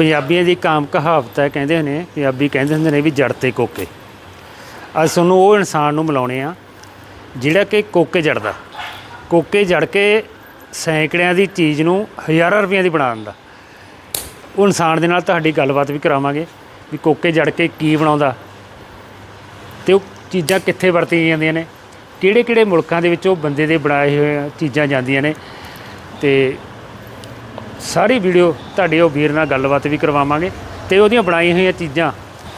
ਪੰਜਾਬੀਆਂ ਦੀ ਇੱਕ ਆਮ ਕਹਾਵਤ ਹੈ, ਕਹਿੰਦੇ ਹੁੰਦੇ ਪੰਜਾਬੀ ਕਹਿੰਦੇ ਹੁੰਦੇ ਨੇ ਵੀ ਜੜ ਤੇ ਕੋਕੇ। ਅੱਜ ਤੁਹਾਨੂੰ ਉਹ ਇਨਸਾਨ ਨੂੰ ਮਿਲਾਉਣੇ ਆ, ਜਿਹੜਾ ਕਿ ਕੋਕੇ ਜੜਦਾ। ਕੋਕੇ ਜੜ ਕੇ ਸੈਂਕੜਿਆਂ ਦੀ ਚੀਜ਼ ਨੂੰ ਹਜ਼ਾਰਾਂ ਰੁਪਈਆਂ ਦੀ ਬਣਾ ਦਿੰਦਾ। ਉਹ ਇਨਸਾਨ ਦੇ ਨਾਲ ਤੁਹਾਡੀ ਗੱਲਬਾਤ ਵੀ ਕਰਾਵਾਂਗੇ, ਵੀ ਕੋਕੇ ਜੜ ਕੇ ਕੀ ਬਣਾਉਂਦਾ। ਤੇ ਉਹ ਚੀਜ਼ਾਂ ਕਿੱਥੇ ਵਰਤੀਆਂ ਜਾਂਦੀਆਂ ਨੇ ਕਿਹੜੇ ਕਿਹੜੇ ਮੁਲਕਾਂ ਦੇ ਵਿੱਚ ਉਹ ਬੰਦੇ ਦੇ ਬਣਾਏ ਹੋਏ ਚੀਜ਼ਾਂ ਜਾਂਦੀਆਂ ਨੇ। ਤੇ ਸਾਰੀ ਵੀਡੀਓ ਤੁਹਾਡੇ ਉਹ ਵੀਰ ਨਾਲ ਗੱਲਬਾਤ ਵੀ ਕਰਵਾਵਾਂਗੇ ਤੇ ਉਹਦੀਆਂ ਬਣਾਈਆਂ ਹੋਈਆਂ ਚੀਜ਼ਾਂ,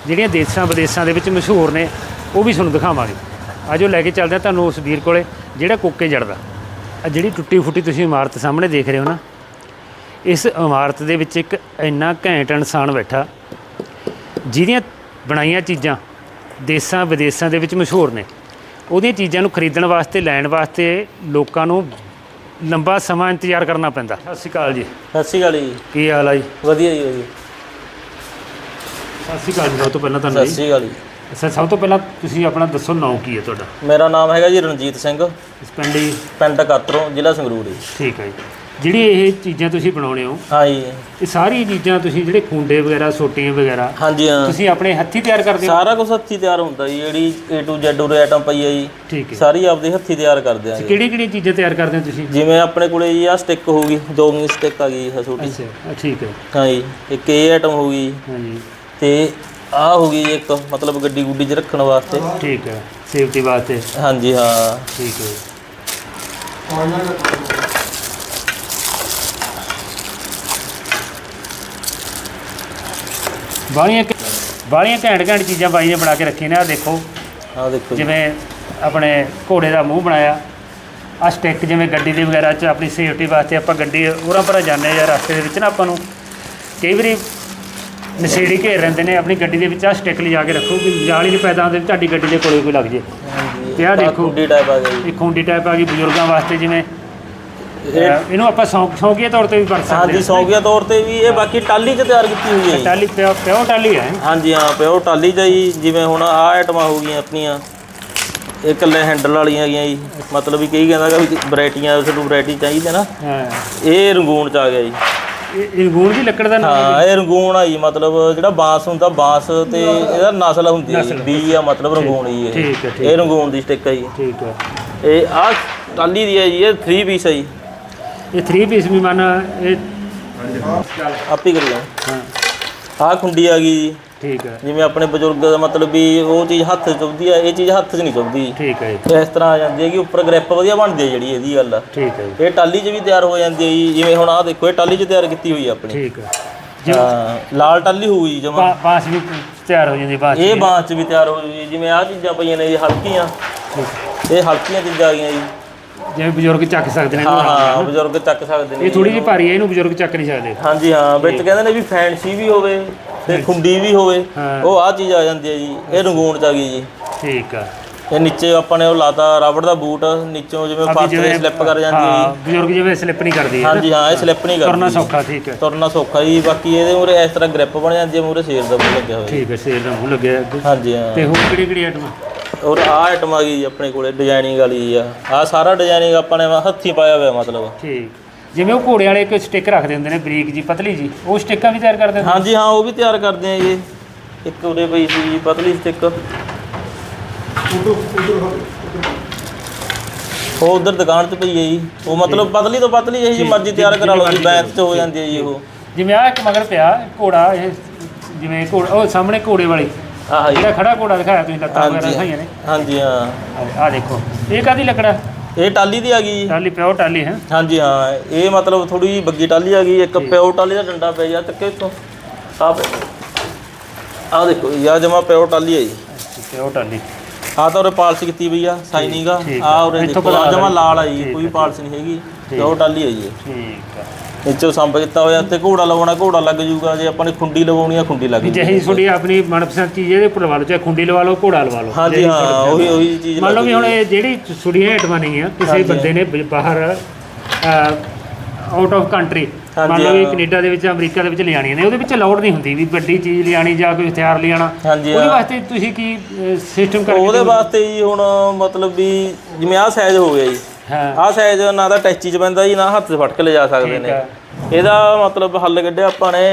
ਜਿਹੜੀਆਂ ਦੇਸ਼ਾਂ ਵਿਦੇਸ਼ਾਂ ਦੇ ਵਿੱਚ ਮਸ਼ਹੂਰ ਨੇ, ਉਹ ਵੀ ਤੁਹਾਨੂੰ ਦਿਖਾਵਾਂਗੇ। ਆਜੋ ਲੈ ਕੇ ਚੱਲਦੇ ਹਾਂ ਤੁਹਾਨੂੰ ਉਸ ਵੀਰ ਕੋਲੇ, ਜਿਹੜਾ ਕੋਕੇ ਜੜਦਾ। ਆ ਜਿਹੜੀ ਟੁੱਟੀ ਫੁੱਟੀ ਤੁਸੀਂ ਇਮਾਰਤ ਸਾਹਮਣੇ ਦੇਖ ਰਹੇ ਹੋ ਨਾ, ਇਸ ਇਮਾਰਤ ਦੇ ਵਿੱਚ ਇੱਕ ਇੰਨਾ ਘੈਂਟ ਇਨਸਾਨ ਬੈਠਾ, ਜਿਹਦੀਆਂ ਬਣਾਈਆਂ ਚੀਜ਼ਾਂ ਦੇਸ਼ਾਂ ਵਿਦੇਸ਼ਾਂ ਦੇ ਵਿੱਚ ਮਸ਼ਹੂਰ ਨੇ। ਉਹਦੀਆਂ ਚੀਜ਼ਾਂ ਨੂੰ ਖਰੀਦਣ ਵਾਸਤੇ, ਲੈਣ ਵਾਸਤੇ ਲੋਕਾਂ ਨੂੰ ਲੰਬਾ ਸਮਾਂ ਇੰਤਜ਼ਾਰ ਕਰਨਾ ਪੈਂਦਾ। ਸਤਿ ਸ਼੍ਰੀ ਅਕਾਲ ਜੀ। ਸਤਿ ਸ਼੍ਰੀ ਅਕਾਲ ਜੀ। ਕੀ ਹਾਲ ਆ ਜੀ? ਵਧੀਆ ਜੀ ਵਧੀਆ। ਸਤਿ ਸ਼੍ਰੀ ਅਕਾਲ ਜੀ ਸਭ ਤੋਂ ਪਹਿਲਾਂ ਤੁਹਾਨੂੰ ਸਤਿ ਜੀ। ਸ਼੍ਰੀ ਅਕਾਲ ਜੀ। ਅੱਛਾ ਸਭ ਤੋਂ ਪਹਿਲਾਂ ਤੁਸੀਂ ਆਪਣਾ ਦੱਸੋ ਨਾਮ ਕੀ ਹੈ ਤੁਹਾਡਾ? ਮੇਰਾ ਨਾਮ ਹੈਗਾ ਜੀ ਰਣਜੀਤ ਸਿੰਘ। ਪਿੰਡ ਜੀ? ਪਿੰਡ ਕਾਤਰੋਂ ਜ਼ਿਲ੍ਹਾ ਸੰਗਰੂਰ ਜੀ। ਠੀਕ ਹੈ ਜੀ। ਜਿਹੜੀ ਇਹ ਚੀਜ਼ਾਂ ਤੁਸੀਂ ਬਣਾਉਣੇ ਹੋ ਹਾਂ ਜੀ ਇਹ ਸਾਰੀ ਚੀਜ਼ਾਂ ਤੁਸੀਂ ਜਿਹੜੇ ਖੁੰਡੇ ਵਗੈਰਾ ਸੋਟੀਆਂ ਵਗੈਰਾ ਹਾਂਜੀ ਹਾਂ। ਤੁਸੀਂ ਆਪਣੇ ਹੱਥੀ ਤਿਆਰ ਕਰਦੇ ਹੋ? ਸਾਰਾ ਕੁਝ ਹੱਥੀਂ ਤਿਆਰ ਹੁੰਦਾ ਜੀ ਜਿਹੜੀ A to Z ਉਰੇ ਆਈਟਮ ਪਈ ਹੈ ਜੀ ਠੀਕ ਹੈ। ਸਾਰੀ ਆਪਦੇ ਹੱਥੀਂ ਤਿਆਰ ਕਰਦੇ ਆ ਜੀ। ਕਿਹੜੀ ਕਿਹੜੀ ਚੀਜ਼ਾਂ ਤਿਆਰ ਕਰਦੇ ਹੋ ਤੁਸੀਂ? ਜਿਵੇਂ ਆਪਣੇ ਕੋਲੇ ਜੀ ਆ ਸਟਿੱਕ ਹੋਊਗੀ ਜੋਗਿੰਗ ਸਟਿੱਕ ਆ ਗਈ ਇਹ ਛੋਟੀ। ਅੱਛਾ ਠੀਕ ਹੈ। ਹਾਂ ਜੀ ਇੱਕ ਇਹ ਆਈਟਮ ਹੋਊਗੀ ਹਾਂਜੀ। ਤੇ ਆ ਹੋਊਗੀ ਜੀ ਇੱਕ ਮਤਲਬ ਗੱਡੀ ਗੁੱਡੀ 'ਚ ਰੱਖਣ ਵਾਸਤੇ। ਠੀਕ ਹੈ ਸੇਫਟੀ ਵਾਸਤੇ। ਹਾਂਜੀ ਹਾਂ। ਠੀਕ ਹੈ। ਬਾਲੀਆਂ ਬਾਲੀਆਂ ਘੈਂਟ ਘੈਂਟ ਚੀਜ਼ਾਂ ਬਾਈ ਨੇ ਬਣਾ ਕੇ ਰੱਖੀਆਂ ਨੇ ਆ ਦੇਖੋ। ਆ ਦੇਖੋ ਜੀ। ਜਿਵੇਂ ਆਪਣੇ ਘੋੜੇ ਦਾ ਮੂੰਹ ਬਣਾਇਆ ਆ ਸਟਿੱਕ ਜਿਵੇਂ ਗੱਡੀ ਦੇ ਵਗੈਰਾ ਚ ਆਪਣੀ ਸੇਫਟੀ ਵਾਸਤੇ ਆਪਾਂ ਗੱਡੀ ਉਰਾਂ ਪਰਾਂ ਜਾਂਦੇ ਜਾਂ ਰਸਤੇ ਦੇ ਵਿੱਚ ਨਾ ਆਪਾਂ ਨੂੰ। ਕਈ ਵਾਰੀ ਨਸ਼ੇੜੀ ਘੇਰ ਰਹਿੰਦੇ ਨੇ ਆਪਣੀ ਗੱਡੀ ਦੇ ਵਿੱਚ ਆ ਸਟਿੱਕ ਲਿਜਾ ਕੇ ਰੱਖੋ ਕਿ ਜਾਲੀ ਨਹੀਂ ਪੈਦਾ ਹੁੰਦੇ ਤੁਹਾਡੀ ਗੱਡੀ ਦੇ ਕੋਲੇ ਕੋਈ ਲੱਗ ਜੇ। ਹਾਂਜੀ। ਤੇ ਆਹ ਦੇਖੋ। ਗੁੱਡੀ ਟਾਈਪ ਆ ਗਿਆ ਜੀ ਇਹ ਖੁੰਡੀ ਟਾਈਪ ਆ ਗਈ ਬਜ਼ੁਰਗਾਂ ਵਾਸਤੇ ਜਿਵੇਂ ਇਹ ਇਹਨੂੰ ਆਪਾਂ ਸ਼ੌਂਕ ਸ਼ੌਂਕੀਏ ਤੌਰ ਤੇ ਵੀ ਵਰਤ ਸਕਦੇ ਹਾਂਜੀ ਸੌਗਿਆ ਤੌਰ ਤੇ ਵੀ ਇਹ ਬਾਕੀ ਟਾਲੀ 'ਚ ਤਿਆਰ ਕੀਤੀ ਹੋਈ ਹੈ ਜੀ। ਟਾਲੀ ਪਿਓ ਪਿਓ ਟਾਲੀ ਹੈ। ਹਾਂਜੀ ਹਾਂ ਪਿਓ ਟਾਲੀ ਜੀ ਜਿਵੇਂ ਹੁਣ ਆਹ ਆਈਟਮਾਂ ਹੋ ਗਈਆਂ ਆਪਣੀਆਂ। ਇਹ ਇਕੱਲੇ ਹੈਂਡਲ ਵਾਲੀਆਂ ਹੈਗੀਆਂ ਜੀ। ਮਤਲਬ ਵੀ ਕਈ ਕਹਿੰਦਾ ਕਿ ਵੈਰਾਈਟੀਆਂ ਤੁਹਾਨੂੰ ਵੈਰਾਈਟੀ ਚਾਹੀਦੀ ਹੈ ਨਾ। ਹਾਂ। ਇਹ ਰੰਗੂਨ ਚ ਆ ਗਿਆ ਜੀ। ਇਹ ਇਹ ਦੀ ਲੱਕੜ ਦਾ ਨਾਮ ਹਾਂ ਇਹ ਰੰਗੂਨ ਆ ਜੀ ਮਤਲਬ ਜਿਹੜਾ ਬਾਂਸ ਹੁੰਦਾ ਬਾਂਸ ਤੇ ਇਹਦਾ ਨਸਲ ਹੁੰਦੀ ਹੈ ਜੀ। ਬੀ ਆ ਮਤਲਬ ਰੰਗੂਨ ਜੀ ਇਹ। ਠੀਕ ਹੈ ਠੀਕ ਇਹ ਰੰਗੂਨ ਦੀ ਸਟਿੱਕ ਹੈ ਜੀ। ਠੀਕ ਹੈ। ਇਹ ਆਹ ਟਾਲੀ ਦੀ ਹੈ ਜੀ ਇਹ 3 ਪੀਸ ਹੈ ਜੀ। ਇਹ 3 ਪੀਸ ਵੀ ਮਨ ਇਹ ਆਪ ਹੀ ਹਾਂ। ਆਹ ਖੁੰਡੀ ਆ ਗਈ ਜੀ। ਠੀਕ ਹੈ। ਜਿਵੇਂ ਆਪਣੇ ਬਜ਼ੁਰਗ ਦਾ ਮਤਲਬ ਵੀ ਉਹ ਚੀਜ਼ ਹੱਥ 'ਚ ਚੁੱਭਦੀ ਆ ਇਹ ਚੀਜ਼ ਹੱਥ 'ਚ ਨਹੀਂ ਚੁੱਭਦੀ। ਠੀਕ ਹੈ ਜੀ, ਇਸ ਤਰ੍ਹਾਂ ਆ ਜਾਂਦੀ ਹੈ ਕਿ ਉੱਪਰ ਗ੍ਰਿਪ ਵਧੀਆ ਬਣਦੀ ਹੈ ਜਿਹੜੀ ਇਹਦੀ ਗੱਲ ਆ। ਠੀਕ ਹੈ ਜੀ, ਇਹ ਟਾਲੀ 'ਚ ਵੀ ਤਿਆਰ ਹੋ ਜਾਂਦੀ ਹੈ ਜੀ। ਜਿਵੇਂ ਹੁਣ ਆਹ ਦੇਖੋ ਇਹ ਟਾਲੀ 'ਚ ਤਿਆਰ ਕੀਤੀ ਹੋਈ ਆ ਆਪਣੀ। ਠੀਕ ਹੈ। ਜੀ ਹਾਂ ਲਾਲ ਟਾਲੀ ਹੋਊਗੀ ਜਮਾ। ਬਾ- ਬਾਂਸ ਵੀ ਤਿਆਰ ਹੋ ਜਾਂਦੀ ਬਾਂਸ ਇਹ ਬਾਂਸ 'ਚ ਵੀ ਤਿਆਰ ਹੋ ਜੂਗੀ ਜਿਵੇਂ ਆਹ ਚੀਜ਼ਾਂ ਪਈਆਂ ਨੇ ਜੀ ਹਲਕੀਆਂ। ਇਹ ਹਲਕੀਆਂ ਚੀਜ਼ਾਂ ਆ ਗਈਆਂ ਜੀ। ਜਿਵੇਂ ਬਜ਼ੁਰਗ ਚੱਕ ਸਕਦੇ ਨੇ। ਹਾਂ ਇਹਨੂੰ ਹਾਂ ਬਜ਼ੁਰਗ ਚੱਕ ਸਕਦੇ ਨੇ। ਇਹ ਥੋੜੀ ਜਿਹੀ ਭਾਰੀ ਹੈ ਇਹਨੂੰ ਬਜ਼ੁਰਗ ਚੱਕ ਨਹੀਂ ਸਕਦੇ। ਹਾਂਜੀ ਹਾਂ ਵਿੱਚ ਕਹਿੰਦੇ ਨੇ ਵੀ ਫੈਂਸੀ ਵੀ ਹੋਵੇ ਤੇ ਖੁੰਡੀ ਵੀ ਹੋਵੇ ਹਾਂ। ਉਹ ਆਹ ਚੀਜ਼ ਆ ਜਾਂਦੀ ਹੈ ਜੀ ਇਹ ਰੰਗੂਨ 'ਚ ਆ ਗਈ ਜੀ। ਠੀਕ ਆ। ਇਹ ਨੀਚੇ ਆਪਾਂ ਨੇ ਉਹ ਲਾਤਾ ਰਬੜ ਦਾ ਬੂਟ ਨੀਚੋਂ ਜਿਵੇਂ ਬਾਕੀ ਫਰਸ਼ ਤੇ ਸਲਿੱਪ ਕਰ ਜਾਂਦੀ ਹੈ ਹਾਂ ਬਜ਼ੁਰਗ ਜਿਵੇਂ ਸਲਿੱਪ ਨਹੀਂ ਕਰਦੀ ਜੀ ਹਾਂਜੀ ਹਾਂ ਇਹ ਸਲਿੱਪ ਨਹੀਂ ਕਰਨਾ ਕਰਦੀ ਸੌਖਾ ਠੀਕ ਹੈ। ਤੁਰਨਾ ਸੌਖਾ ਜੀ ਬਾਕੀ ਇਹਦੇ ਮੂਰੇ ਇਸ ਤਰ੍ਹਾਂ ਗ੍ਰਿਪ ਬਣ ਜਾਂਦੀ ਹੈ ਮੂਰੇ ਸ਼ੇਰ ਦਾ ਮੂੰਹ ਲੱਗਿਆ ਹੋਇਆ ਜੀ। ਠੀਕ ਹੈ ਸ਼ੇਰ ਦਾ ਮੂੰਹ ਲੱਗਿਆ। ਅੱਗੇ ਹਾਂਜੀ ਹਾਂ। ਤੇ ਹੋਰ ਕਿਹੜੀ ਕਿਹੜੀ ਆਈਟਮ ਔਰ ਆਹ ਆਈਟਮ ਆ ਗਈ ਜੀ ਆਪਣੇ ਕੋਲੇ ਡਿਜ਼ਾਈਨਿੰਗ ਵਾਲੀ ਆ। ਆਹ ਸਾਰਾ ਡਿਜ਼ਾਈਨਿੰਗ ਆਪਾਂ ਨੇ ਹੱਥੀਂ ਪਾਇਆ ਹੋਇਆ ਮਤਲਬ। ਠੀਕ। ਜਿਵੇਂ ਉਹ ਘੋੜੇ ਵਾਲੇ ਇੱਕ ਸਟਿੱਕ ਰੱਖਦੇ ਹੁੰਦੇ ਨੇ ਬਰੀਕ ਜੀ ਪਤਲੀ ਜੀ ਉਹ ਸਟਿੱਕਾਂ ਵੀ ਤਿਆਰ ਕਰਦੇ ਹੁੰਦੇ ਹਾਂਜੀ ਹਾਂ ਉਹ ਵੀ ਤਿਆਰ ਕਰਦੇ ਆ ਜੀ। ਇੱਕ ਉਰੇ ਪਈ ਸੀ ਜੀ ਪਤਲੀ ਸਟਿਕ ਉਹ ਉਧਰ ਦੁਕਾਨ 'ਚ ਪਈ ਹੈ ਜੀ। ਉਹ ਮਤਲਬ ਪਤਲੀ ਤੋਂ ਪਤਲੀ ਇਹ ਜੀ ਮਰਜ਼ੀ ਤਿਆਰ ਕਰਾ ਲਓ ਜੀ ਬੈਂਚ 'ਚ ਹੋ ਜਾਂਦੀ ਹੈ ਜੀ ਉਹ। ਜਿਵੇਂ ਆ ਇੱਕ ਮਗਰ ਪਿਆ ਘੋੜਾ ਇਹ ਜਿਵੇਂ ਘੋੜਾ ਉਹ ਸਾਹਮਣੇ ਘੋੜੇ ਵਾਲੀ। ਆਹ ਜਿਹੜਾ ਖੜਾ ਘੋੜਾ ਦਿਖਾਇਆ ਤੁਸੀਂ ਲੱਤਾਂ ਵਗੈਰਾ ਦਿਖਾਈਆਂ ਨੇ? ਹਾਂਜੀ ਹਾਂ। ਆ ਦੇਖੋ। ਇਹ ਕਾਦੀ ਲੱਕੜਾ ਇਹ ਟਾਲੀ ਦੀ ਆ ਗਈ। ਟਾਲੀ ਪਿਓ ਟਾਲੀ ਹੈ? ਹਾਂਜੀ ਹਾਂ। ਇਹ ਮਤਲਬ ਥੋੜੀ ਜਿਹੀ ਬੱਗੀ ਟਾਲੀ ਆ ਗਈ। ਇੱਕ ਪਿਓ ਟਾਲੀ ਦਾ ਡੰਡਾ ਪੈ ਗਿਆ। ਤੱਕੇ ਇੱਥੋਂ। ਆਹ ਪੈ ਆਹ ਦੇਖੋ ਯਾ ਜਮਾ ਪਿਓ ਟਾਲੀ ਹੈ ਜੀ। ਪਿਓ ਟਾਲੀ ਆਹ ਤਾਂ ਉਰੇ ਪਾਲਿਸ਼ ਕੀਤੀ ਪਈ ਆ ਸਾਈਨਿੰਗ ਆ। ਆਹ ਉਰੇ ਦੇਖੋ ਪਤਾ ਜਮਾ ਲਾਲ ਆ ਜੀ ਠੀਕ ਕੋਈ ਪਾਲਿਸ਼ ਨਹੀਂ ਹੈਗੀ। ਪਿਓ ਟਾਲੀ ਹੈ ਜੀ। ਠੀਕ ਆ। ਨੀਚੋਂ ਸੰਪ ਕੀਤਾ ਹੋਇਆ ਤੇ ਘੋੜਾ ਲਵਾਉਣਾ ਘੋੜਾ ਲੱਗ ਜੂਗਾ। ਜੇ ਆਪਾਂ ਨੇ ਖੁੰਡੀ ਲਵਾਉਣੀ ਆ ਖੁੰਡੀ ਲੱਗ ਜੂਗੀ। ਜਿਹੀ ਤੁਹਾਡੀ ਆਪਣੀ ਮਨਪਸੰਦ ਚੀਜ਼ ਇਹਦੇ ਉੱਪਰ ਲਵਾ ਲਓ ਚਾਹੇ ਖੁੰਡੀ ਲਵਾ ਲਓ ਘੋੜਾ ਲਵਾ ਲਓ। ਹਾਂਜੀ ਹਾਂ ਉਹੀ ਉਹੀ ਚੀਜ਼ ਮੰਨ ਲਓ ਵੀ ਹੁਣ ਇਹ ਜਿਹੜੀ ਸੁੜੀਆਂ ਆਈਟਮਾਂ ਨਹੀਂ ਆ ਕਿਸੇ। ਬੰਦੇ ਨੇ ਬਾਹਰ ਆਊਟ ਆਫ ਕੰਟਰੀ ਮੰਨ ਲਓ ਵੀ। ਕੈਨੇਡਾ ਦੇ ਵਿੱਚ ਅਮਰੀਕਾ ਦੇ ਵਿੱਚ ਲਿਆਣੀਆਂ ਨੇ ਉਹਦੇ ਵਿੱਚ ਅਲਾਉਡ ਨਹੀਂ ਹੁੰਦੀ ਵੀ ਵੱਡੀ ਚੀਜ਼ ਲਿਆਣੀ ਜਾਂ ਕੋਈ ਹਥਿਆਰ ਲਿਆਣਾ ਉਹਦੇ। ਵਾਸਤੇ ਤੁਸੀਂ ਕੀ ਸਿਸਟਮ ਕਰਕੇ ਉਹਦੇ ਵਾਸਤੇ ਜੀ ਹੁਣ ਮਤਲਬ ਵੀ ਜਿਵੇਂ ਆਹ ਸਾਈਜ਼ ਹੋ ਗਿਆ ਜੀ। ਹਾਂ ਆਹ ਸਾਈਜ਼ ਨਾ ਤਾਂ ਟੈਚੀ 'ਚ ਪੈਂਦਾ ਜੀ ਨਾ ਹੱਥ 'ਚ ਫੜ ਕੇ ਲਿਜਾ ਸਕਦੇ ਨੇ। ਇਹਦਾ ਮਤਲਬ ਹੱਲ ਕੱਢਿਆ ਆਪਾਂ ਨੇ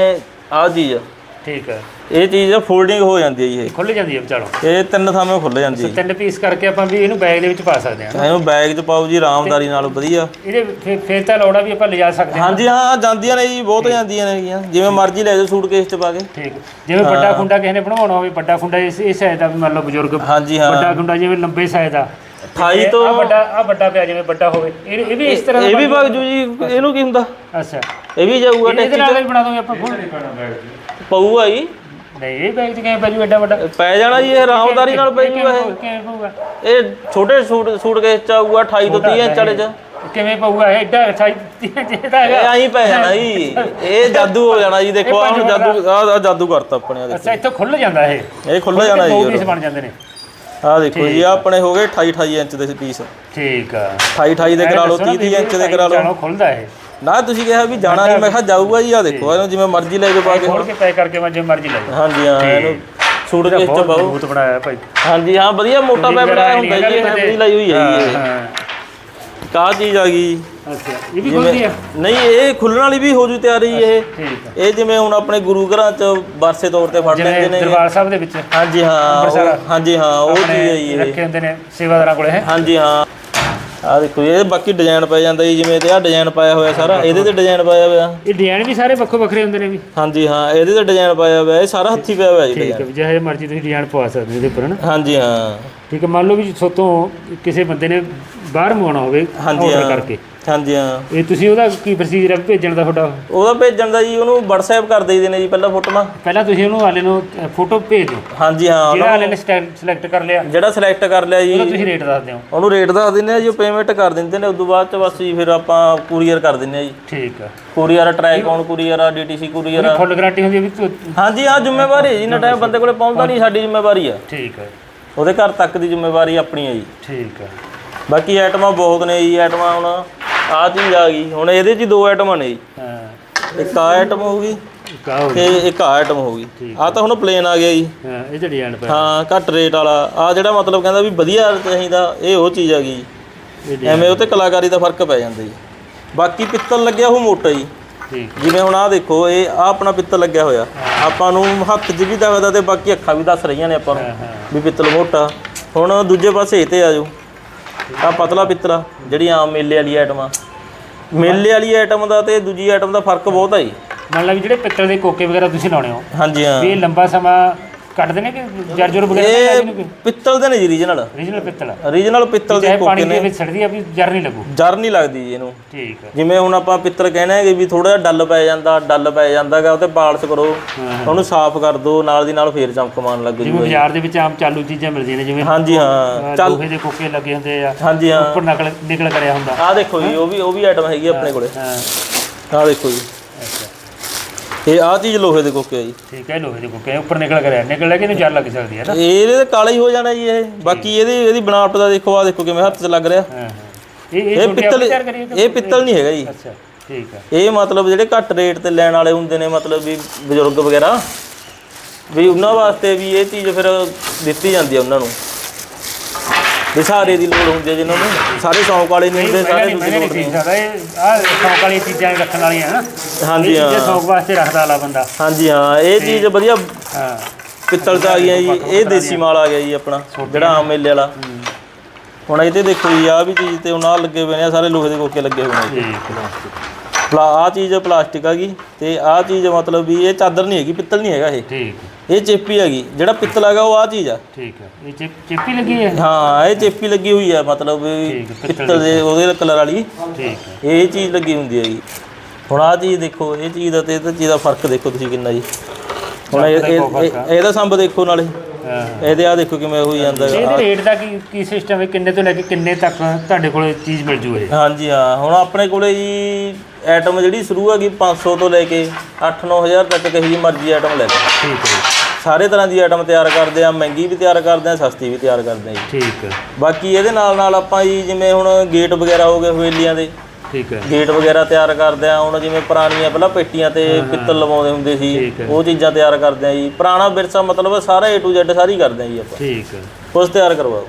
ਆਹ ਚੀਜ਼। ਠੀਕ ਹੈ ਇਹ ਚੀਜ਼ ਫੋਲਡਿੰਗ ਹੋ ਜਾਂਦੀ ਹੈ ਜੀ ਇਹ। ਖੁੱਲ ਜਾਂਦੀ ਹੈ ਵਿਚਾਲੋਂ ਇਹ ਤਿੰਨ ਥਾਵੇਂ ਖੁੱਲ ਜਾਂਦੀ ਹੈ। ਤਿੰਨ ਪੀਸ ਕਰਕੇ ਆਪਾਂ ਵੀ ਇਹਨੂੰ ਬੈਗ ਦੇ ਵਿੱਚ ਪਾ ਸਕਦੇ ਹਾਂ ਇਹਨੂੰ ਬੈਗ 'ਚ ਪਾਓ ਜੀ ਆਰਾਮਦਾਰੀ ਨਾਲ ਵਧੀਆ। ਇਹਦੇ ਫੇਰ ਤਾਂ ਲੋੜਾ ਵੀ ਆਪਾਂ ਲਿਜਾ ਸਕਦੇ ਹਾਂ ਹਾਂਜੀ ਹਾਂ ਜਾਂਦੀਆਂ ਨੇ ਜੀ ਬਹੁਤ ਜਾਂਦੀਆਂ ਨੇ ਗੀਆਂ ਜਿਵੇਂ ਮਰਜ਼ੀ ਲੈ ਜਾਓ ਸੂਟਕੇਸ 'ਚ ਪਾ ਕੇ। ਠੀਕ। ਜਿਵੇਂ ਵੱਡਾ ਖੁੰਡਾ ਕਿਸੇ ਨੇ ਬਣਾਉਣਾ ਹੋਵੇ ਵੱਡਾ ਖੁੰਡਾ ਇਸ ਇਸ ਸਾਈਜ਼ ਦਾ ਵੀ ਮੰਨ ਲਓ ਬਜ਼ੁਰਗ ਹਾਂਜੀ ਹਾਂ। ਵੱਡਾ ਖੁੰਡਾ ਜਿਵੇਂ ਲੰਬੇ ਸਾਈਜ਼ ਦਾ। 28 ਤੋਂ ਆ ਵੱਡਾ ਆ ਵੱਡਾ ਪਿਆ ਜਿਵੇਂ ਵੱਡਾ ਹੋਵੇ। ਇਹ ਇਹ ਵੀ ਇਸ ਤਰ੍ਹਾਂ ਦਾ ਇਹ ਵੀ ਵਗ ਜੂ ਜੀ ਇਹਨੂੰ ਕੀ ਹੁੰਦਾ? ਅੱਛਾ। ਇਹ ਵੀ ਜਾਊਗਾ ਇਹਦੇ ਨਾਲ ਬਣਾ ਦੋਗੇ ਆਪਾਂ ਫੁੱਲ ਪਊਗਾ ਜੀ। ਨਹੀਂ ਇਹ ਬੈਗ ਚ ਕਿਵੇਂ ਪੈਜੂ ਐਡਾ ਵੱਡਾ? ਪੈ ਜਾਣਾ ਜੀ ਇਹ ਆਰਾਮਦਾਰੀ ਨਾਲ ਪੈ ਜੂਗਾ ਇਹ। ਇਹ ਛੋਟੇ ਸੂਟ ਸੂਟਕੇਸ 'ਚ ਆਊਗਾ 28 ਤੋਂ 30 ਇੰਚ ਵਾਲੇ 'ਚ। ਕਿਵੇਂ ਪਊਗਾ? ਇਹ ਐਡਾ ਅਠਾਈ ਜਿਹਦਾ ਇਹ ਹੈਗਾ। ਐਂ ਪੈ ਜਾਣਾ ਜੀ। ਇਹ ਜਾਦੂ ਹੋ ਜਾਣਾ ਜੀ। ਦੇਖੋ ਆਹ ਹੁਣ ਜਾਦੂ ਆਹ ਜਾਦੂ ਕਰਤਾ ਆਪਣੇ ਆ ਦੇਖੋ। ਅੱਛਾ ਇੱਥੋਂ ਖੁੱਲ ਜਾਂਦਾ ਇਹ। ਇਹ ਖੁੱਲ ਜਾਣਾ ਜੀ ਬਣ ਜਾਂਦੇ ਨੇ। ਆਹ ਦੇਖੋ ਜੀ ਆਹ ਆਪਣੇ ਹੋ ਗਏ 28 28 ਇੰਚ ਦੇ ਪੀਸ। 28 ਠੀਕ ਆ। 28 ਦੇ ਕਰਾ ਲਓ 30 30 ਇੰਚ ਦੇ ਕਰਾ ਲਓ। ਖੁੱਲਦਾ ਇਹ। ਨਾ ਤੁਸੀਂ ਕਿਹਾ ਵੀ ਜਾਣਾ ਨਹੀਂ ਮੈਂ ਕਿਹਾ ਜਾਊਗਾ ਜੀ ਆਹ ਦੇਖੋ ਇਹਨੂੰ ਜਿਵੇਂ ਮਰਜ਼ੀ ਲੈ ਜਾਓ ਪਾ ਕੇ। ਖੋਲ ਕੇ ਪੈਕ ਕਰਕੇ ਮੈਂ ਜਿਵੇਂ ਮਰਜ਼ੀ ਲੈ ਜਾਓ ਹਾਂਜੀ ਹਾਂ ਇਹਨੂੰ ਸੂਟਕੇਸ 'ਚ ਬਹੁਤ ਪਾਓ। ਮਜ਼ਬੂਤ ਬਣਾਇਆ ਭਾਈ। ਹਾਂਜੀ ਹਾਂ ਵਧੀਆ ਮੋਟਾ ਪੈ ਬਣਾਇਆ ਹੁੰਦਾ ਜੀ ਇਹ ਹੈਵੀ ਲਾਈ ਹੋਈ ਹੈ ਜੀ ਇਹ। ਕਾ ਚੀਜ਼ ਆ ਗਈ? ਅੱਛਾ ਇਹ ਵੀ ਖੁੱਲਦੀ ਆ? ਨਹੀਂ ਇਹ ਖੁੱਲਣ ਵਾਲੀ ਵੀ ਹੋ ਜੂ ਤਿਆਰੀ ਇਹ। ਠੀਕ ਆ। ਇਹ ਜਿਵੇਂ ਹੁਣ ਆਪਣੇ ਗੁਰੂ ਘਰਾਂ 'ਚ ਵਰਸੇ ਤੌਰ ਤੇ ਫੜ ਲੈਂਦੇ ਨੇ। ਦਰਬਾਰ ਸਾਹਿਬ ਦੇ ਵਿੱਚ? ਹਾਂਜੀ ਹਾਂ ਹਾਂਜੀ ਹਾਂ ਉਹ ਚੀਜ਼ ਹੈ ਇਹ। ਰੱਖੇ ਹੁੰਦੇ ਨੇ ਸੇਵਾਦਾਰਾਂ ਕੋਲੇ ਹੈ? ਹਾਂਜੀ ਹਾਂ। ਆ ਦੇਖੋ ਇਹ ਬਾਕੀ ਡਿਜ਼ਾਈਨ ਪੈ ਜਾਂਦਾ ਜੀ ਜਿਵੇਂ ਤੇ ਆ ਡਿਜ਼ਾਈਨ ਪਾਇਆ ਹੋਇਆ ਸਾਰਾ। ਇਹਦੇ ਤੇ ਡਿਜ਼ਾਈਨ ਪਾਇਆ ਹੋਇਆ। ਇਹ ਡਿਜ਼ਾਈਨ ਵੀ ਸਾਰੇ ਵੱਖੋ ਵੱਖਰੇ ਹੁੰਦੇ ਨੇ ਵੀ। ਹਾਂਜੀ ਹਾਂ ਇਹਦੇ ਤੇ ਡਿਜ਼ਾਈਨ ਪਾਇਆ ਹੋਇਆ ਇਹ ਸਾਰਾ ਹੱਥੀ ਪਿਆ ਹੋਇਆ ਜੀ ਠੀਕ ਹੈ ਜਿਹੇ ਮਰਜ਼ੀ ਤੁਸੀਂ ਡਿਜ਼ਾਈਨ ਪਵਾ ਸਕਦੇ ਹੋ ਇਹਦੇ ਉੱਪਰ ਨਾ ਹਾਂਜੀ ਹਾਂ। ਠੀਕ ਹੈ ਮੰਨ ਲਓ ਵੀ ਸੋਤੋਂ ਕਿਸੇ ਬੰਦੇ ਨੇ ਬਾਹਰ ਮੰਗਵਾਉਣਾ ਹੋਵੇ ਹਾਂਜੀ ਆਰਡਰ ਹਾਂ। ਕਰਕੇ। ਹਾਂਜੀ ਹਾਂ। ਇਹ ਤੁਸੀਂ ਉਹਦਾ ਕੀ ਪ੍ਰੋਸੀਜਰ ਹੈ ਭੇਜਣ ਦਾ ਤੁਹਾਡਾ ਉਹਦਾ ਭੇਜਣ ਦਾ ਜੀ ਉਹਨੂੰ WhatsApp ਕਰ ਦੇਈਦੇ ਨੇ ਜੀ ਪਹਿਲਾਂ ਫੋਟੋਆਂ ਪਹਿਲਾਂ ਤੁਸੀਂ ਉਹਨੂੰ ਹਾਲੇ ਨੂੰ ਫੋਟੋ ਭੇਜ ਦਿਓ। ਹਾਂਜੀ ਹਾਂ ਜਿਹੜਾ ਹਾਲੇ ਨੇ ਸਿਲੈਕਟ ਕਰ ਲਿਆ। ਜਿਹੜਾ ਸਿਲੈਕਟ ਕਰ ਲਿਆ ਉਹਦਾ ਜੀ ਤੁਸੀਂ ਰੇਟ ਦੱਸ ਦਿਓ। ਉਹਨੂੰ ਰੇਟ ਦੱਸ ਦਿੰਦੇ ਆ ਜੀ ਉਹ ਪੇਮੈਂਟ ਕਰ ਦਿੰਦੇ ਨੇ ਉਦੋਂ ਬਾਅਦ ਚ ਬਸ ਜੀ ਫਿਰ ਆਪਾਂ ਕੁਰੀਅਰ ਕਰ ਦਿੰਦੇ ਆ ਜੀ। ਠੀਕ ਹੈ ਕੁਰੀਅਰ ਟਰੈਕ ਔਨ ਕੁਰੀਅਰ ਆ ਡੀਟੀਸੀ ਕੁਰੀਅਰ ਆ। ਫੁੱਲ ਗਾਰੰਟੀ ਹੁੰਦੀ ਹੈ ਵੀ ਤੂੰ- ਹਾਂਜੀ ਹਾਂ ਜ਼ਿੰਮੇਵਾਰੀ ਹੈ ਜੀ ਨਾ ਟਾਈਮ ਬੰਦੇ ਕੋਲੇ ਪਹੁੰਚਦਾ ਨਹੀਂ ਸਾਡੀ ਜ਼ਿੰਮੇਵਾਰੀ ਆ। ਠੀਕ ਹੈ ਉਹਦੇ ਘਰ ਤੱਕ ਦੀ ਜ਼ਿੰਮੇਵਾਰੀ ਆਪਣੀ ਹੈ ਜੀ। ਠੀਕ ਹੈ ਬਾਕੀ ਆਈਟਮਾਂ ਬਹੁਤ ਨੇ ਜੀ ਆਈਟਮਾਂ ਹੁਣ ਆਹ ਚੀਜ਼ ਆ ਗਈ। ਹੁਣ ਇਹਦੇ 'ਚ ਹੀ ਦੋ ਆਈਟਮਾਂ ਨੇ ਜੀ। ਹਾਂ। ਇੱਕ ਆ ਆਈਟਮ ਹੋਊਗੀ ਆਹ ਹੋ ਤੇ ਇੱਕ ਆ ਆਈਟਮ ਹੋਊਗੀ। ਆ ਤਾਂ ਹੁਣ ਪਲੇਨ ਆ ਗਿਆ ਜੀ। ਹਾਂ ਇਹ ਤੇ ਡਿਜ਼ਾਈਨ ਪੈ ਹਾਂ ਘੱਟ ਰੇਟ ਵਾਲਾ। ਆ ਜਿਹੜਾ ਮਤਲਬ ਕਹਿੰਦਾ ਵੀ ਵਧੀਆ ਚਾਹੀਦਾ ਇਹ ਉਹ ਚੀਜ਼ ਆ ਗਈ ਇਹ ਐਵੇਂ ਉਹ ਤੇ ਕਲਾਕਾਰੀ ਦਾ ਫ਼ਰਕ ਪੈ ਜਾਂਦਾ ਜੀ। ਬਾਕੀ ਪਿੱਤਲ ਲੱਗਿਆ ਉਹ ਮੋਟਾ ਜੀ। ਠੀਕ। ਜਿਵੇਂ ਹੁਣ ਆ ਦੇਖੋ ਇਹ ਆ ਆਪਣਾ ਪਿੱਤਲ ਲੱਗਿਆ ਹੋਇਆ। ਆਪਾਂ ਨੂੰ ਹੱਥ 'ਚ ਵੀ ਦੱਸਦਾ ਤੇ ਬਾਕੀ ਅੱਖਾਂ ਵੀ ਦੱਸ ਰਹੀਆਂ ਨੇ ਆਪਾਂ ਨੂੰ ਹਾਂ ਹਾਂ। ਵੀ ਪਿੱਤਲ ਮੋਟਾ। ਹੁਣ ਦੂਜੇ ਪਾਸੇ ਇਹ ਤੇ ਆ ਜਾਓ। ਆ ਪਤਲਾ ਪਿੱਤਲਾ ਜਿਹੜੀ ਆਮ ਮੇਲੇ ਵਾਲੀ ਆਈਟਮ ਆ। ਮੇਲੇ ਵਾਲੀ ਆਈਟਮ ਦਾ ਤੇ ਦੂਜੀ ਆਈਟਮ ਦਾ ਫ਼ਰਕ ਬਹੁਤ ਹੈ ਜੀ। ਮੰਨ ਲਓ ਵੀ ਜਿਹੜੇ ਪਿੱਤਲ ਦੇ ਕੋਕੇ ਵਗੈਰਾ ਤੁਸੀਂ ਲਾਉਣੇ ਹੋ ਹਾਂਜੀ ਹਾਂ। ਵੀ ਇਹ ਲੰਬਾ ਸਮਾਂ ਕੱਢਦੇ ਨੇ ਕਿ ਜਰਜਰ ਵਗੈਰਾ ਨਹੀਂ ਲੱਗਦੀ ਪਿੱਤਲ ਦੇ ਨੇ ਜੀ ਰੀਜਨਲ ਰੀਜਨਲ ਪਿੱਤਲ ਰੀਜਨਲ ਪਿੱਤਲ ਦੇ ਚਾਹੇ ਪਾਣੀ ਕੋਕੇ ਦੇ ਨੇ। ਵਿੱਚ ਸੜਦੀ ਆ ਵੀ ਜਰ ਨਹੀਂ ਲੱਗੂ। ਜਰ ਨਹੀਂ ਲੱਗਦੀ ਜੀ ਇਹਨੂੰ। ਠੀਕ ਹੈ ਜਿਵੇਂ ਹੁਣ ਆਪਾਂ ਪਿੱਤਲ ਕਹਿਣਾ ਹੈ ਕਿ ਵੀ ਥੋੜਾ ਜਿਹਾ ਡੱਲ ਪੈ ਜਾਂਦਾ ਡੱਲ ਪੈ ਜਾਂਦਾਗਾ ਉਹ ਤੇ ਪਾਲਸ ਕਰੋ। ਉਹਨੂੰ ਸਾਫ਼ ਕਰ ਦਿਓ ਨਾਲ ਦੀ ਨਾਲ ਫੇਰ ਚਮਕ ਮਾਰਨ ਲੱਗ ਜਿਵੇਂ ਜੂਗਾ ਬਾਜ਼ਾਰ ਦੇ ਵਿੱਚ ਆਮ ਚਾਲੂ ਚੀਜ਼ਾਂ ਮਿਲਦੀਆਂ ਨੇ ਜਿਵੇਂ ਹਾਂਜੀ ਹਾਂ। ਚੱਲ। ਲੋਹੇ ਦੇ ਕੋਕੇ ਲੱਗੇ ਹੁੰਦੇ ਆ ਹਾਂਜੀ ਹਾਂ। ਉੱਪਰ ਨਕਲ ਨਿਕਲ ਕਰਿਆ ਹੁੰਦਾ। ਆਹ ਦੇਖੋ ਜੀ ਉਹ ਵੀ ਉਹ ਵੀ ਆਈਟਮ ਹੈਗੀ ਆ ਆਪਣੇ ਕੋਲੇ। ਹਾਂ। ਆਹ ਦੇਖੋ ਜੀ। ਇਹ ਆਹ ਚੀਜ਼ ਲੋਹੇ ਦੇ ਕੋਕੇ ਆ ਜੀ। ਠੀਕ ਹੈ ਲੋਹੇ ਦੇ ਕੋਕੇ ਉੱਪਰ ਨਿਕਲ ਕਰਿਆ ਨਿਕਲ ਲੈ ਕੇ ਇਹਨੂੰ ਜਰ ਲੱਗ ਸਕਦੀ ਹੈ ਨਾ? ਇਹਦੇ ਤੇ ਕਾਲਾ ਹੀ ਹੋ ਜਾਣਾ ਜੀ ਇਹ। ਬਾਕੀ ਇਹਦੀ ਇਹਦੀ ਬਣਾਵਟ ਦਾ ਦੇਖੋ ਆ ਦੇਖੋ ਕਿਵੇਂ ਹੱਥ 'ਚ ਲੱਗ ਰਿਹਾ। ਹਾਂ ਹਾਂ। ਇਹ ਪਿੱਤਲ ਕਿ ਇਹ ਪਿੱਤਲ ਨਹੀਂ ਹੈਗਾ ਜੀ। ਅੱਛਾ ਠੀਕ ਹੈ। ਇਹ ਮਤਲਬ ਜਿਹੜੇ ਘੱਟ ਰੇਟ ਤੇ ਲੈਣ ਵਾਲੇ ਹੁੰਦੇ ਨੇ ਮਤਲਬ ਵੀ ਬਜ਼ੁਰਗ ਵਗੈਰਾ ਵੀ ਉਹਨਾਂ ਵਾਸਤੇ ਵੀ ਇਹ ਚੀਜ਼ ਫਿਰ ਦਿੱਤੀ ਜਾਂਦੀ ਆ ਉਹਨਾਂ ਨੂੰ। ਵੀ ਸਾਰੇ ਦੀ ਲੋੜ ਹੁੰਦੀ ਹੈ ਜਿਨ੍ਹਾਂ ਨੂੰ। ਸਾਰੇ ਸ਼ੌਂਕ ਵਾਲੇ ਨਹੀਂ ਹੁੰਦੇ ਸਾਰੇ ਦੂਜੀ ਲੋੜ ਸਕਦਾ ਇਹ ਆਹ ਸ਼ੌਕ ਵਾਲੀ ਚੀਜ਼ਾਂ ਰੱਖਣ ਵਾਲੀਆਂ ਹਨ। ਹਾਂਜੀ ਹਾਂ। ਸ਼ੌਕ ਵਾਸਤੇ ਰੱਖਦਾ ਵਾਲਾ ਬੰਦਾ। ਹਾਂਜੀ ਹਾਂ। ਇਹ ਚੀਜ਼ ਵਧੀਆ ਹਾਂ। ਪਿੱਤਲ ਚ ਆ ਗਈਆਂ ਜੀ। ਇਹ ਦੇਸੀ ਮਾਲ ਆ ਗਿਆ ਜੀ ਆਪਣਾ ਜਿਹੜਾ ਆਮ ਮੇਲੇ ਵਾਲਾ। ਹੁਣ ਇਹ ਤੇ ਦੇਖੋ ਜੀ ਆ ਵੀ ਚੀਜ਼ ਤੇ ਉਹਨਾਂ ਲੱਗੇ ਹੋਏ ਨੇ ਆਹ ਸਾਰੇ ਲੋਹੇ ਦੇ ਕੋਕੇ ਲੱਗੇ ਹੋਏ ਨੇ ਹੈ ਪਲਾ ਆ ਚੀਜ਼ ਪਲਾਸਟਿਕ ਆ ਗਈ ਤੇ ਆ ਚੀਜ਼ ਮਤਲਬ ਵੀ ਇਹ ਚਾਦਰ ਨਹੀਂ ਹੈਗੀ ਪਿੱਤਲ ਨਹੀਂ ਹੈਗਾ ਇਹ। ਠੀਕ। ਇਹ ਚੇਪੀ ਹੈਗੀ ਜਿਹੜਾ ਪਿੱਤਲ ਹੈਗਾ ਉਹ ਆ ਚੀਜ਼ ਆ। ਠੀਕ ਹੈ ਇਹ ਚਿਪ ਚਿੱਪੀ ਲੱਗੀ ਹੈ? ਹਾਂ ਇਹ ਚੇਪੀ ਲੱਗੀ ਹੋਈ ਆ ਮਤਲਬ ਵੀ ਠੀਕ ਹੈ, ਪਿੱਤਲ ਪਿੱਤਲ ਦੇ ਉਹਦੇ ਕਲਰ ਵਾਲੀ। ਠੀਕ ਹੈ। ਇਹ ਚੀਜ਼ ਲੱਗੀ ਹੁੰਦੀ ਹੈਗੀ। ਹੁਣ ਆ ਚੀਜ਼ ਦੇਖੋ ਇਹ ਚੀਜ਼ ਦਾ ਤੇ ਇਹ ਚੀਜ਼ ਦਾ ਫ਼ਰਕ ਦੇਖੋ ਤੁਸੀਂ ਕਿੰਨਾ ਜੀ। ਹੁਣ ਇਹ- ਇਹ- ਇਹ- ਇਹਦਾ ਸੰਬ ਦੇਖੋ ਨਾਲੇ। ਹਾਂ। ਇਹਦੇ ਆ ਦੇਖੋ ਕਿਵੇਂ ਹੋਈ ਜਾਂਦਾ। ਹੈਗਾ। ਇਹਦੇ ਰੇਟ ਦਾ ਕੀ ਕੀ ਸਿਸਟਮ ਹੈ? ਕਿੰਨੇ ਤੋਂ ਲੈ ਕੇ ਕਿੰਨੇ ਤੱਕ ਤੁਹਾਡੇ ਕੋਲ ਚੀਜ਼ ਮਿਲ ਜੂ ਇਹ? ਹਾਂਜੀ ਹਾਂ। ਹੁਣ ਆਪਣੇ ਕੋਲੇ ਜੀ ਆਈਟਮ ਜਿਹੜੀ ਸ਼ੁਰੂ ਹੈਗੀ 500 ਤੋਂ ਲੈ ਕੇ 8-9000 ਤੱਕ ਕਹੀ ਜੀ ਮਰਜ਼ੀ ਆਈਟਮ ਲੈ ਲਓ। ਠੀਕ ਹੈ ਸਾਰੇ ਤਰ੍ਹਾਂ ਦੀ ਆਈਟਮ ਤਿਆਰ ਕਰਦੇ ਆ ਮਹਿੰਗੀ ਵੀ ਤਿਆਰ ਕਰਦੇ ਆ ਸਸਤੀ ਵੀ ਤਿਆਰ ਕਰਦੇ ਆ ਜੀ। ਠੀਕ ਹੈ। ਬਾਕੀ ਇਹਦੇ ਨਾਲ ਨਾਲ ਆਪਾਂ ਜੀ ਜਿਵੇਂ ਹੁਣ ਗੇਟ ਵਗੈਰਾ ਹੋ ਗਏ ਹਵੇਲੀਆਂ ਦੇ ਠੀਕ ਹੈ। ਗੇਟ ਵਗੈਰਾ ਤਿਆਰ ਕਰਦੇ ਆ ਹੁਣ ਜਿਵੇਂ ਪੁਰਾਣੀਆਂ ਪਹਿਲਾਂ ਪੇਟੀਆਂ ਤੇ ਪਿੱਤਲ ਲਵਾਉਂਦੇ ਹੁੰਦੇ ਸੀ। ਉਹ ਚੀਜ਼ਾਂ ਤਿਆਰ ਕਰਦੇ ਆ ਜੀ। ਪੁਰਾਣਾ ਵਿਰਸਾ ਮਤਲਬ ਸਾਰਾ A to Z ਸਾਰੀ ਕਰਦੇ ਆ ਜੀ ਆਪਾਂ। ਠੀਕ ਹੈ। ਉਸ ਤਿਆਰ ਕਰਵਾਓ।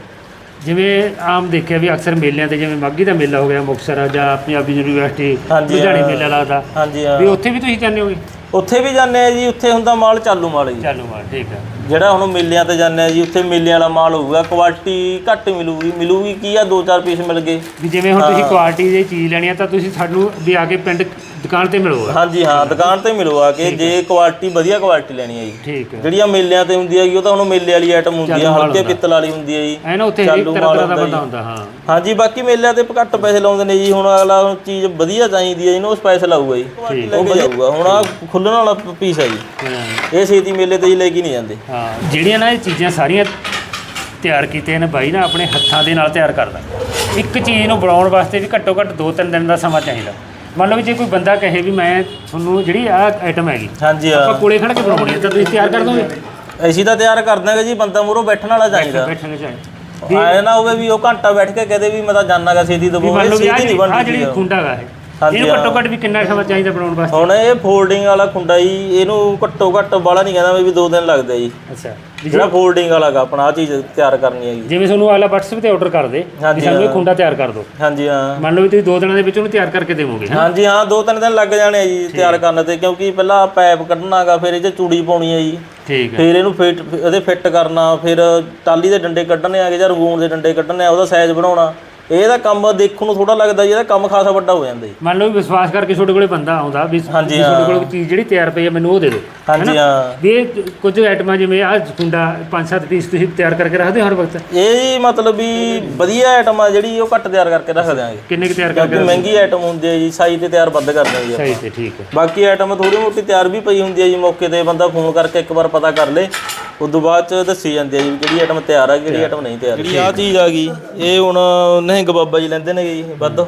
ਜਿਵੇਂ ਆਮ ਦੇਖਿਆ ਵੀ ਅਕਸਰ ਮੇਲਿਆਂ ਤੇ ਜਿਵੇਂ ਮਾਗੀ ਦਾ ਮੇਲਾ ਹੋ ਗਿਆ ਮੁਕਤਸਰ ਆ ਜਾਂ ਪੰਜਾਬੀ ਯੂਨੀਵਰਸਿਟੀ ਲੁਧਿਆਣੇ। ਮੇਲਾ ਲੱਗਦਾ। ਹਾਂਜੀ ਹਾਂ। ਵੀ ਉੱਥੇ ਵੀ ਤੁਸੀਂ ਜਾਂਦੇ ਹੋਗੇ? ਉੱਥੇ ਵੀ ਜਾਂਦੇ ਆ ਜੀ, ਉੱਥੇ ਹੁੰਦਾ ਮਾਲ ਚਾਲੂ ਮਾਲ ਜੀ। ਚਾਲੂ ਮਾਲ, ਠੀਕ ਹੈ ਜਿਹੜਾ ਹੁਣ ਮੇਲਿਆਂ ਤੇ ਜਾਂਦੇ ਆ ਜੀ ਉੱਥੇ ਮੇਲਿਆਂ ਵਾਲਾ ਮਾਲ ਹੋਊਗਾ ਕੁਆਲਿਟੀ ਘੱਟ ਮਿਲੂਗੀ। ਮਿਲੂਗੀ ਕੀ ਆ? ਦੋ ਚਾਰ ਪੀਸ ਮਿਲ ਗਏ। ਵੀ ਜਿਵੇਂ ਹੁਣ ਤੁਸੀਂ ਕੁਆਲਿਟੀ ਦੀ ਚੀਜ਼ ਲੈਣੀ ਆ ਤਾਂ ਤੁਸੀਂ ਸਾਨੂੰ ਵੀ ਆ ਕੇ ਪਿੰਡ ਦੁਕਾਨ ਤੇ ਮਿਲੋ ਹਾਂਜੀ ਹਾਂ ਦੁਕਾਨ ਤੇ ਮਿਲੋ ਆ ਕੇ। ਜੇ ਕੁਆਲਿਟੀ ਵਧੀਆ ਕੁਆਲਿਟੀ ਲੈਣੀ ਹੈ ਜੀ। ਠੀਕ ਹੈ ਜਿਹੜੀਆਂ ਮੇਲਿਆਂ ਤੇ ਹੁੰਦੀ ਹੈਗੀ ਉਹ ਤਾਂ ਹੁਣ ਮੇਲੇ ਵਾਲੀ ਆਈਟਮ ਹੁੰਦੀ ਆ ਮਾਲ ਹਲਕੇ। ਪਿੱਤਲ ਵਾਲੀ ਹੁੰਦੀ ਹੈ ਜੀ। ਐ ਨਾ ਉੱਥੇ ਹਰੇਕ ਚਾਲੂ ਤਰ੍ਹਾਂ ਮਾਲ ਤਰ੍ਹਾਂ ਦਾ ਹੁੰਦਾ ਬੰਦਾ। ਹੁੰਦਾ ਹਾਂ। ਹਾਂਜੀ ਬਾਕੀ ਮੇਲਿਆਂ ਤੇ ਘੱਟ ਪੈਸੇ ਲਾਉਂਦੇ ਨੇ ਜੀ। ਹੁਣ ਅਗਲਾ ਚੀਜ਼ ਵਧੀਆ ਚਾਹੀਦੀ ਹੈ ਇਹਨੂੰ ਪੈਸੇ ਲਾਊਗਾ ਜੀ। ਉਹ ਵਧੀਆ ਹੁਣ ਆ ਖੁੱਲਣ ਵਾਲਾ ਪੀਸ ਹੈ ਜੀ। ਹਾਂ। ਇਹ ਛੇਤੀ ਮੇਲੇ ਤੇ ਜੀ ਲੈ ਕੇ ਨਹੀਂ ਜਾਂਦੇ। ਹਾਂ ਜਿਹੜੀਆਂ ਨਾ ਇਹ ਚੀਜ਼ਾਂ ਸਾਰੀਆਂ ਤਿਆਰ ਕੀਤੀਆਂ ਨੇ ਬਾਈ ਨਾ ਆਪਣੇ ਹੱਥਾਂ ਦੇ ਨਾਲ ਤਿਆਰ ਕਰਦਾ। ਇੱਕ ਚੀਜ਼ ਨੂੰ ਬਣਾਉਣ ਵਾਸਤੇ ਵੀ ਘੱਟੋ ਘੱਟ 2-3 ਦਿਨ ਦਾ ਸਮਾਂ ਚਾਹੀਦਾ। ਮੰਨ ਲਓ ਵੀ ਜੇ ਕੋਈ ਬੰਦਾ ਕਹੇ ਵੀ ਮੈਂ ਤੁਹਾਨੂੰ ਜਿਹੜੀ ਆ ਆਈਟਮ ਹੈਗੀ ਹਾਂਜੀ ਆਪਾਂ ਹਾਂ ਕੋਲੇ ਖੜ ਕੇ ਬਣਾਉਣੀ ਹੈ ਤਾਂ ਤੁਸੀਂ ਤਿਆਰ ਕਰ ਦੋਗੇ? ਅਸੀਂ ਤਾਂ ਤਿਆਰ ਕਰ ਦਾਂਗੇ ਜੀ ਬੰਦਾ ਮੂਹਰੋਂ ਬੈਠਣ ਵਾਲਾ ਚਾਹੀਦਾ। ਬੈਠਣੇ ਚਾਹੀਦੇ। ਆਏ ਨਾ ਹੋਵੇ ਵੀ ਉਹ ਘੰਟਾ ਬੈਠ ਕੇ ਕਹਦੇ ਵੀ ਮੈਂ ਤਾਂ ਜਾਣਾਗਾ ਛੇਤੀ ਵੀ ਦਬੋ ਮੰਨ ਲਓ ਵੀ ਆ ਛੇਤੀ ਨਹੀਂ ਜਿਹੜੀ ਆ ਬਣਦੀ ਜਿਹੜੀ। ਖੁੰਡਾ ਗਾ ਇਹ। ਹਾਂਜੀ, ਇਹਨੂੰ ਘੱਟੋ। ਘੱਟ ਵੀ ਕਿੰਨਾ ਸਮਾਂ ਚਾਹੀਦਾ ਬਣਾਉਣ ਵਾਸਤੇ? ਹੁਣ ਇਹ ਫੋਲਡਿੰਗ ਵਾਲਾ ਖੁੰਡਾ ਜੀ ਇਹਨੂੰ ਘੱਟੋ ਘੱਟ ਬਾਲਾ ਨਹੀਂ ਕਹਿੰਦਾ ਵੀ 2 ਦਿਨ ਲੱਗਦੇ ਜੀ। ਅੱਛਾ। ਵੀ ਜਿਹੜਾ ਫੋਲਡਿੰਗ ਵਾਲਾ ਗਾ ਆਪਣਾ ਆ ਚੀਜ਼ ਤਿਆਰ ਕਰਨੀ ਹੈਗੀ ਜਿਵੇਂ ਤੁਹਾਨੂੰ ਆਲਾ WhatsApp ਤੇ ਆਰਡਰ ਕਰ ਦੇ ਵੀ ਹਾਂਜੀ, ਸਾਨੂੰ ਇਹ। ਖੁੰਡਾ ਤਿਆਰ ਕਰ ਦਿਓ। ਹਾਂਜੀ ਹਾਂ। ਮੰਨ ਲਓ ਵੀ ਤੁਸੀਂ ਦੋ ਦਿਨਾਂ ਦੇ ਵਿੱਚ ਉਹਨੂੰ ਤਿਆਰ ਕਰਕੇ ਦੇਵੋਗੇ? ਹਾਂਜੀ ਹਾਂ ਦੋ ਤਿੰਨ ਦਿਨ ਲੱਗ ਜਾਣੇ ਆ ਜੀ ਤਿਆਰ ਕਰਨ ਤੇ ਕਿਉਂਕਿ ਪਹਿਲਾਂ ਪਾਈਪ ਕੱਢਣਾਗਾ ਫਿਰ ਇਹ 'ਚ ਚੂੜੀ ਪਾਉਣੀ ਹੈ ਜੀ। ਠੀਕ ਹੈ। ਫਿਰ ਇਹਨੂੰ ਫਿੱਟ ਇਹਦੇ ਫਿੱਟ ਕਰਨਾ ਫਿਰ ਟਾਲੀ ਦੇ ਡੰਡੇ ਕੱਢਣੇ ਆਗੇ ਜਾਂ ਰਗੂਨ ਦੇ ਡੰਡੇ ਕੱਢਣੇ ਆ ਉਹਦਾ ਸਾਈਜ਼ ਬਣਾਉਣਾ। ਇਹਦਾ ਕੰਮ ਦੇਖਣ ਨੂੰ ਥੋੜਾ ਲੱਗਦਾ ਜੀ ਇਹਦਾ ਕੰਮ ਖਾਸਾ ਵੱਡਾ ਹੋ ਜਾਂਦਾ ਜੀ। ਮੰਨ ਲਓ ਵੀ ਵਿਸ਼ਵਾਸ ਕਰਕੇ ਤੁਹਾਡੇ ਕੋਲੇ ਬੰਦਾ ਆਉਂਦਾ ਵੀ ਹਾਂਜੀ, ਵੀ ਤੁਹਾਡੇ ਕੋਲ ਚੀਜ਼ ਜਿਹੜੀ ਤਿਆਰ ਪਈ ਹੈ ਮੈਨੂੰ ਉਹ ਦੇ ਦਿਓ। ਹਾਂਜੀ ਹਾਂ। ਵੀ ਇਹ ਕੁਝ ਆਈਟਮਾਂ ਜਿਵੇਂ ਆ ਕੁੰਡਾ ਪੰਜ ਸੱਤ ਪੀਸ ਤੁਸੀਂ ਤਿਆਰ ਕਰਕੇ ਰੱਖਦੇ ਹੋ ਹਰ ਵਕਤ? ਇਹ ਜੀ ਮਤਲਬ ਵੀ ਵਧੀਆ ਆਈਟਮ ਆ ਜਿਹੜੀ ਉਹ ਘੱਟ ਤਿਆਰ ਕਰਕੇ ਰੱਖ ਦਿਆਂਗੇ ਕਿੰਨੇ ਕੁ ਤਿਆਰ ਕਰਕੇ ਮਹਿੰਗੀ ਆਈਟਮ ਹੁੰਦੀ ਹੈ ਜੀ ਸਾਈ ਤੇ ਤਿਆਰ ਵੱਧ ਕਰਦੇ ਜੀ ਸਹੀ ਤੇ ਠੀਕ ਹੈ। ਬਾਕੀ ਆਈਟਮ ਥੋੜੀ ਮੋਟੀ ਤਿਆਰ ਵੀ ਪਈ ਹੁੰਦੀ ਹੈ ਜੀ ਮੌਕੇ ਤੇ ਬੰਦਾ ਫੋਨ ਕਰਕੇ ਇੱਕ ਵਾਰ ਪਤਾ ਕਰ ਲੇ। ਉਦੋਂ ਬਾਅਦ ਚ ਦੱਸੀ ਜਾਂਦੀ ਹੈ ਜੀ ਵੀ ਕਿਹੜੀ ਆਈਟਮ ਤਿਆਰ ਆ ਕਿਹੜੀ ਆਈਟਮ ਨਹੀਂ ਤਿਆਰ। ਜਿਹੜੀ ਆ ਚੀਜ਼ ਆ ਗਈ ਇਹ ਹੁਣ ਨਿਹੰਗ ਬਾਬਾ ਜੀ ਲੈਂਦੇ ਨੇ ਜੀ ਵੱਧ।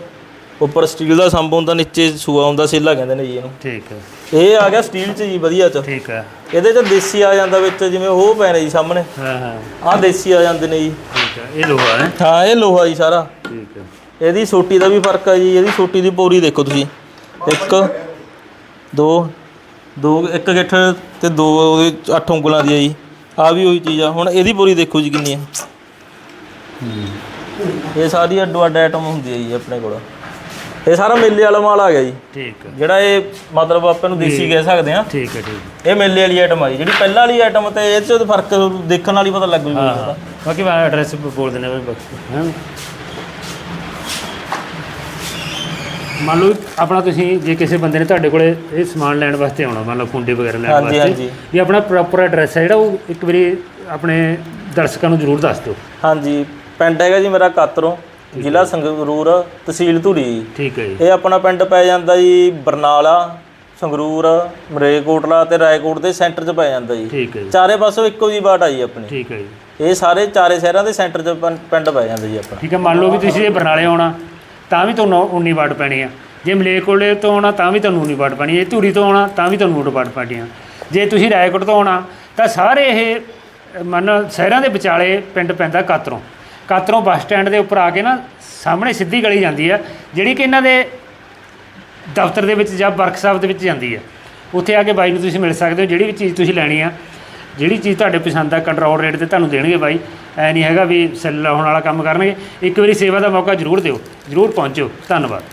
ਉੱਪਰ ਸਟੀਲ ਦਾ ਸੰਬ ਹੁੰਦਾ ਨੀਚੇ ਸੂਆ ਹੁੰਦਾ ਸੇਲਾ ਕਹਿੰਦੇ ਨੇ ਜੀ ਇਹਨੂੰ। ਠੀਕ ਹੈ। ਇਹ ਆ ਗਿਆ ਸਟੀਲ ਚ ਜੀ ਵਧੀਆ ਚ। ਠੀਕ ਹੈ। ਇਹਦੇ ਚ ਦੇਸੀ ਆ ਜਾਂਦਾ ਵਿੱਚ ਜਿਵੇਂ ਉਹ ਪੈ ਨੇ ਜੀ ਸਾਹਮਣੇ। ਹਾਂ ਹਾਂ। ਆਹ ਦੇਸੀ ਆ ਜਾਂਦੇ ਨੇ ਜੀ। ਠੀਕ ਹੈ ਇਹ ਲੋਹਾ ਹੈ। ਹਾਂ ਇਹ ਲੋਹਾ ਜੀ ਸਾਰਾ। ਠੀਕ ਹੈ। ਇਹਦੀ ਸੋਟੀ ਦਾ ਵੀ ਫ਼ਰਕ ਹੈ ਜੀ ਇਹਦੀ ਸੋਟੀ ਦੀ ਪੋਰੀ ਦੇਖੋ ਤੁਸੀਂ। ਇੱਕ ਦੋ ਦੋ ਇੱਕ ਗਿੱਠ ਤੇ ਦੋ ਉਹਦੇ ਅੱਠ ਉਂਗਲਾਂ ਦੀ ਹੈ ਜੀ। ਆ ਵੀ ਉਹੀ ਚੀਜ਼ ਆ। ਹੁਣ ਇਹਦੀ ਪੋਰੀ ਦੇਖੋ ਜੀ ਕਿੰਨੀ ਹੈ। ਇਹ ਸਾਰੀ ਅੱਡੋ ਅੱਡ ਆਈਟਮ ਹੁੰਦੀ ਹੈ ਜੀ ਆਪਣੇ ਕੋਲ। ਇਹ ਸਾਰਾ ਮੇਲੇ ਵਾਲਾ ਮਾਲ ਆ ਗਿਆ ਜੀ। ਠੀਕ ਹੈ ਜਿਹੜਾ ਇਹ ਮਤਲਬ ਆਪਾਂ ਨੂੰ ਦੇਸੀ ਕਹਿ ਸਕਦੇ ਆ। ਠੀਕ ਹੈ ਠੀਕ ਇਹ ਮੇਲੇ ਵਾਲੀ ਆਈਟਮ ਆ ਜੀ। ਜਿਹੜੀ ਪਹਿਲਾਂ ਵਾਲੀ ਆਈਟਮ ਤੇ ਇਹ ਚ ਫ਼ਰਕ ਦੇਖਣ ਨਾਲ ਹੀ ਪਤਾ ਲੱਗ ਜੂਗਾ ਬਾਕੀ ਮੈਂ ਐਡਰੈਸ ਬੋਲ ਦਿੰਦਾ ਹੈ। ਮੰਨ ਲਓ ਆਪਣਾ ਤੁਸੀਂ ਜੇ ਕਿਸੇ ਬੰਦੇ ਨੇ ਤੁਹਾਡੇ ਕੋਲੇ ਇਹ ਸਮਾਨ ਲੈਣ ਵਾਸਤੇ ਆਉਣਾ ਮੰਨ ਲਓ ਕੁੰਡੇ ਵਗੈਰਾ ਲੈਣ ਹਾਂਜੀ, ਵਾਸਤੇ ਹਾਂਜੀ। ਵੀ ਆਪਣਾ ਪ੍ਰੋਪਰ ਐਡਰੈਸ ਹੈ ਜਿਹੜਾ ਉਹ ਇੱਕ ਵਾਰੀ ਆਪਣੇ ਦਰਸ਼ਕਾਂ ਨੂੰ ਜ਼ਰੂਰ ਦੱਸ ਦਿਓ। ਹਾਂਜੀ ਪਿੰਡ ਹੈਗਾ ਜੀ ਮੇਰਾ ਕਾਤਰੋਂ ਜ਼ਿਲ੍ਹਾ ਸੰਗਰੂਰ ਤਹਿਸੀਲ ਧੂਰੀ ਜੀ। ਠੀਕ ਹੈ ਜੀ। ਇਹ ਆਪਣਾ ਪਿੰਡ ਪੈ ਜਾਂਦਾ ਜੀ ਬਰਨਾਲਾ ਸੰਗਰੂਰ ਮਰੇਕੋਟਲਾ ਤੇ ਰਾਏਕੋਟ ਦੇ ਸੈਂਟਰ 'ਚ ਪੈ ਜਾਂਦਾ ਜੀ। ਠੀਕ ਹੈ ਜੀ। ਚਾਰੇ ਪਾਸੋਂ ਇੱਕੋ ਜੀ ਬਾਟ ਆਈ ਆਪਣੀ। ਠੀਕ ਹੈ ਜੀ। ਇਹ ਸਾਰੇ ਚਾਰੇ ਸ਼ਹਿਰਾਂ ਦੇ ਸੈਂਟਰ 'ਚ ਪੰ- ਪਿੰਡ ਪੈ ਜਾਂਦਾ ਜੀ ਆਪਣਾ। ਠੀਕ ਹੈ ਮੰਨ ਲਓ ਵੀ ਤੁਸੀਂ ਇਹ ਬਰਨਾਲੇ ਆਉਣਾ ਤਾਂ ਵੀ ਤੁਹਾਨੂੰ 19 ਵਾਟ ਪੈਣੀ ਆ। ਜੇ ਮਲੇਕੋਲੇ ਤੋਂ ਆਉਣਾ ਤਾਂ ਵੀ ਤੁਹਾਨੂੰ 19 ਵਾਟ ਪੈਣੀ ਹੈ ਧੂਰੀ ਤੋਂ ਆਉਣਾ ਤਾਂ ਵੀ ਤੁਹਾਨੂੰ 19 ਵਾਟ ਪੈਣੀ ਆ। ਜੇ ਤੁਸੀਂ ਰਾਏਕੋਟ ਤੋਂ ਆਉਣਾ ਤਾਂ ਸਾਰੇ ਇਹ ਅ, ਮੰਨ ਸ਼ਹਿਰਾਂ ਦੇ ਵਿਚਾਲੇ ਪਿੰਡ ਪੈਂਦਾ ਕਾਤਰੋਂ। ਕਾਤਰੋਂ ਬੱਸ ਸਟੈਂਡ ਦੇ ਉੱਪਰ ਆ ਕੇ ਨਾ ਸਾਹਮਣੇ ਸਿੱਧੀ ਗਲੀ ਜਾਂਦੀ ਆ ਜਿਹੜੀ ਕਿ ਇਹਨਾਂ ਦੇ ਦਫ਼ਤਰ ਦੇ ਵਿੱਚ ਜਾਂ ਵਰਕਸ਼ਾਪ ਦੇ ਵਿੱਚ ਜਾਂਦੀ ਆ। ਉੱਥੇ ਆ ਕੇ ਬਾਈ ਨੂੰ ਤੁਸੀਂ ਮਿਲ ਸਕਦੇ ਹੋ ਜਿਹੜੀ ਵੀ ਚੀਜ਼ ਤੁਸੀਂ ਲੈਣੀ ਆ। ਜਿਹੜੀ ਚੀਜ਼ ਤੁਹਾਡੇ ਪਸੰਦ ਆ ਕੰਟਰੋਲ ਰੇਟ ਤੇ ਤੁਹਾਨੂੰ ਦੇਣਗੇ ਬਾਈ। ਐ ਨਹੀਂ ਹੈਗਾ ਵੀ ਸੈੱਲ ਲਾਉਣ ਵਾਲਾ ਕੰਮ ਕਰਨਗੇ। ਇੱਕ ਵਾਰੀ ਸੇਵਾ ਦਾ ਮੌਕਾ ਜ਼ਰੂਰ ਦਿਓ। ਜ਼ਰੂਰ ਪਹੁੰਚਿਓ। ਧੰਨਵਾਦ।